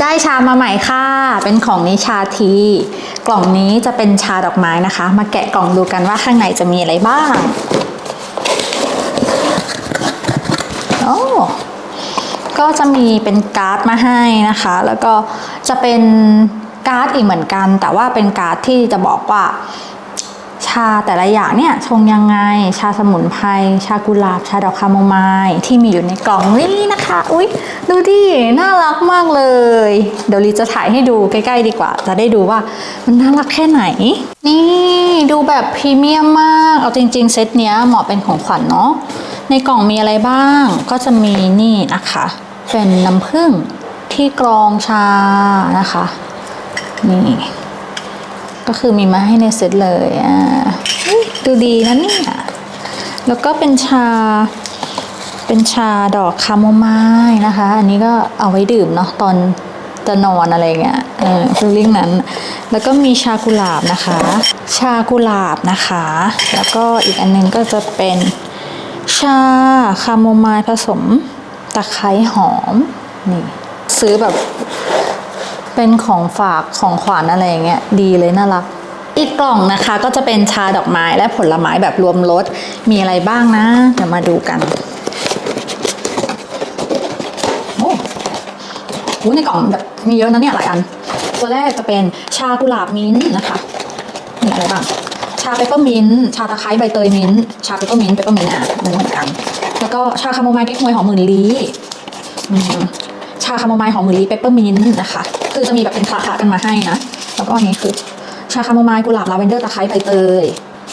ได้ชามาใหม่ค่ะ เป็นของนิชาที กล่องนี้จะเป็นชาดอกไม้นะคะ มาแกะกล่องดูกันว่าข้างในจะมีอะไรบ้าง โอ้ก็จะมีเป็นการ์ดมาให้นะคะ แล้วก็จะเป็นการ์ดอีกเหมือนกัน แต่ว่าเป็นการ์ดที่จะบอกว่า ชาแต่ละอย่างเนี่ยชงยังไง ชาสมุนไพรชากุหลาบ ชาดอกคาโมไมล์ที่มีอยู่ในกล่องนี้นะคะ อุ๊ย ดูดิ น่ารักมากเลย เดี๋ยวลีจะถ่ายให้ดูใกล้ ๆ ดีกว่า จะได้ดูว่ามันน่ารักแค่ไหน นี่ดูแบบพรีเมียมมาก เอาจริง ๆ เซตเนี้ยเหมาะเป็นของขวัญเนาะในกล่องมีอะไรบ้างก็จะมีนี่นะคะ เป็นน้ำผึ้งที่กรองชานะคะ นี่ ก็คือมีมาให้ในเซตเลยอะเฮ้ย ดูดีนะเนี่ย แล้วก็เป็นชา เป็นชาดอกคาโมไมล์นะคะ อันนี้ก็เอาไว้ดื่มเนาะตอนจะนอนอะไรเงี้ย เออฟีลลิ่งนั้น แล้วก็มีชากุหลาบนะคะ ชากุหลาบนะคะ แล้วก็อีกอันหนึงก็จะเป็นชาคาโมไมล์ผสมตะไคร้หอม นี่ ซื้อแบบเป็นของฝากของขวัญอะไรอย่างเงี้ยดีเลยน่ารัก อีกกล่องนะคะก็จะเป็นชาดอกไม้และผลไม้แบบรวมรสมีอะไรบ้างนะเดี๋ยวมาดูกันโอ้โหในกล่องแบบมีเยอะนะเนี่ยหลายอัน ตัวแรกจะเป็นชากุหลาบมิ้นท์นะคะมีอะไรบ้างชาเปเปอร์มิ้นต์ชาตะไคร้ใบเตยมิ้นต์ชาเปเปอร์มิ้นต์เปเปอร์มิ้นต์อะมันเหมือนกัน แล้วก็ชาคาโมไมล์เก๊กฮวยหอมหมื่นลี้ชาคาโมไมล์หอมหมะลิเปเปอร์มิ้นต์นะคะ คือจะมีแบบเป็นคลาๆกันมาให้นะ แล้วก็อันนี้คือ ชาคาโมไมล์กุหลาบลาเวนเดอร์ตะไคร้ใบเตย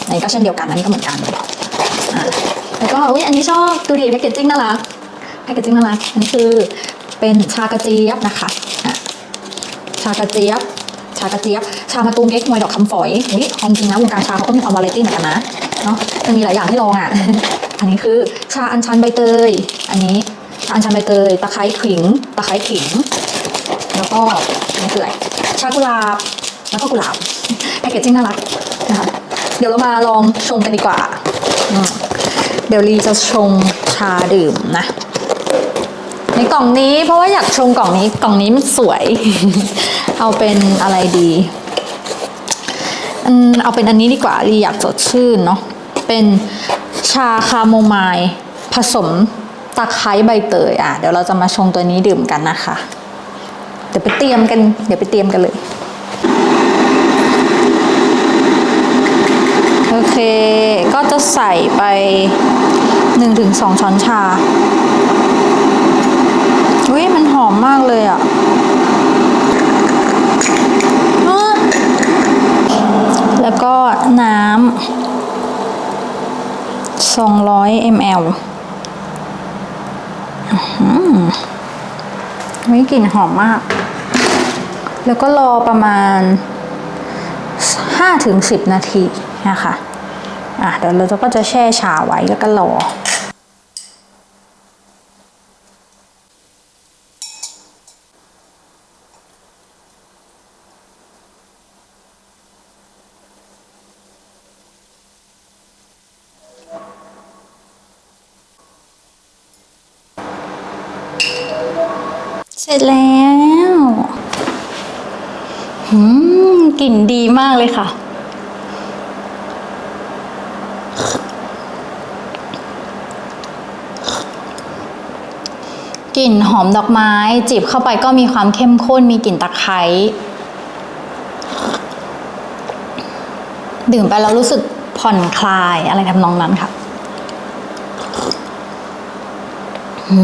อันนี้ก็เช่นเดียวกันอันนี้ก็เหมือนกันอะแล้วก็อุ้ยอันนี้ชอบดูดิแพคเกจจิ้งน่ารักแพคเกจจิ้งน่ารักอันนี้คือเป็นชากระเจี๊ยบนะคะชากระเจี๊ยบ ชากระเจี๊ยบ ชามะตูมเก๊กฮวยดอกคำฝอยอุ้ยความจริงนะวงการชาเขาก็มีความวาไรตี้เหมือนกันนะเนาะมันมีหลายอย่างให้ลองอะอันนี้คือชาอัญชันใบเตย อันนี้ชาอัญชันใบเตย ตะไคร้ขิง ตะไคร้ขิง แล้วก็อันนี้คืออะไรชากุหลาบ แล้วก็กุหลาบแพคเกจจิ้งน่ารักนะคะเดี๋ยวเรามาลองชงกันดีกว่าเดี๋ยวลีจะชงชาดื่มนะ ในกล่องนี้เพราะว่าอยากชงกล่องนี้กล่องนี้มันสวย เอาเป็นอะไรดีอเอาเป็นอันนี้ดีกว่าลีอยากสดชื่นเนาะเป็นชาคาโมไมล์ผสมตะไคร้ใบเตยอะเดี๋ยวเราจะมาชงตัวนี้ดื่มกันนะคะ เดี๋ยวไปเตรียมกัน เดี๋ยวไปเตรียมกันเลย โอ เค ก็จะใส่ไป 1-2 ช้อนชาอุ้ยมันหอมมากเลยอะแล้วก็น้ำ200 ml อื้อหือวิกลิ่นหอมมาก แล้วก็รอประมาณ 5-10 นาที นะคะอะเดี๋ยวเราก็จะแช่ชาไว้แล้วก็รอเสร็จแล้วหืมกลิ่นดีมากเลยค่ะ กลิ่นหอมดอกไม้ จิบเข้าไปก็มีความเข้มข้นมีกลิ่นตะไคร้ดื่มไปแล้วรู้สึกผ่อนคลายอะไรทำนองนั้นค่ะอื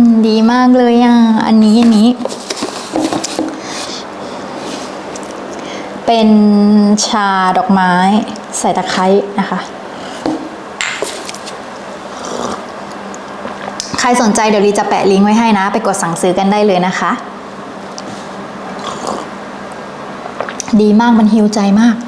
มดีมากเลยอะ อันนี้อันนี้ เป็นชาดอกไม้ ใส่ตะไคร้นะคะ ใครสนใจเดี๋ยวลีจะแปะลิงก์ไว้ให้นะ ไปกดสั่งซื้อกันได้เลยนะคะ ดีมากมันฮิวใจมาก